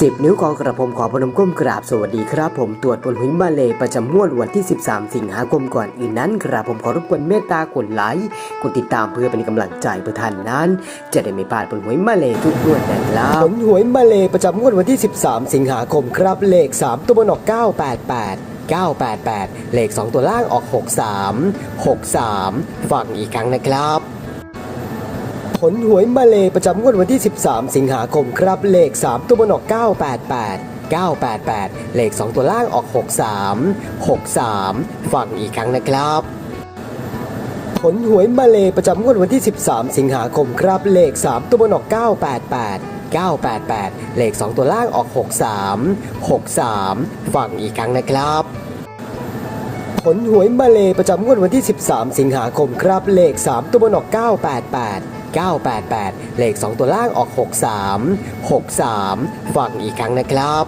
สิบนิ้วกองกระผมขอพนมก้มกราบสวัสดีครับ ผมตรวจบนหุยมาเลประจำงวดวันที่ 13 สิงหาคมก่อนอื่นนั้นกราบผมขอรบกวนเมตตากดไลค์กดติดตามเพื่อเป็นกำลังใจเพื่อท่านนั้น จะได้ไม่พลาดผลหวยมาเลทุกงวดนะครับผลหวยมาเลประจำงวดวันที่ 13 สิงหาคมครับเลข 3 ตัวบนออก 988 988 เลข 2 ตัวล่างออก 63 63 ฟังอีกครั้งนะครับ ผลหวยมาเลประจำงวดวันที่ 13 สิงหาคมครับ เลข 3 ตัวบนออก 988 988 เลข 2 ตัวล่างออก 63 63 ฟังอีกครั้งนะครับผลหวยมาเลประจำงวดวันที่ 13 สิงหาคมครับ เลข 3 ตัวบนออก 988 988 เลข 2 ตัวล่างออก 63 63 ฟังอีกครั้งนะครับ ผลหวยมาเลประจำงวดวันที่ 13 สิงหาคมครับ เลข 3 ตัวบนออก 988 988 เลข 2 ตัวล่างออก 63 63 ฟังอีกครั้งนะครับ